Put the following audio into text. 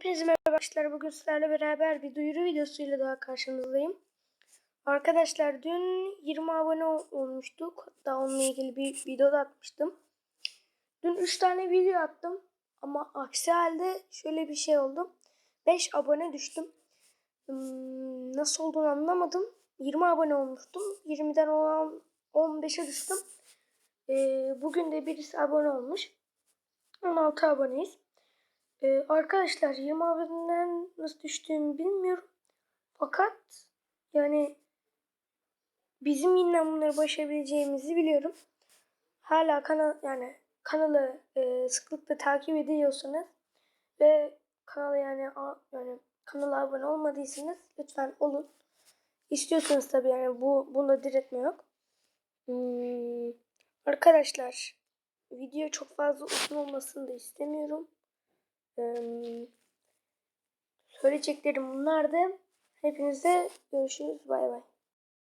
Hepinize merhaba arkadaşlar. Bugün sizlerle beraber bir duyuru videosuyla daha karşınızdayım. Arkadaşlar dün 20 abone ol- olmuştuk. Hatta onunla ilgili bir video da atmıştım. Dün 3 tane video attım. Ama aksi halde şöyle bir şey oldu. 5 abone düştüm. Hmm, nasıl olduğunu anlamadım. 20 abone olmuştum. 20'den olan 15'e düştüm. Ee, bugün de birisi abone olmuş. 16 aboneyiz. Ee, arkadaşlar 20 aboneden nasıl düştüğümü bilmiyorum. Fakat yani bizim yine bunları başarabileceğimizi biliyorum. Hala kanal yani kanalı e, sıklıkla takip ediyorsanız ve kanala yani a- yani kanala abone olmadıysanız lütfen olun. İstiyorsanız tabii yani bu bunda diretme yok. Hmm, arkadaşlar video çok fazla uzun olmasını da istemiyorum. Söyleyeceklerim bunlardı. Hepinize görüşürüz. Bay bay.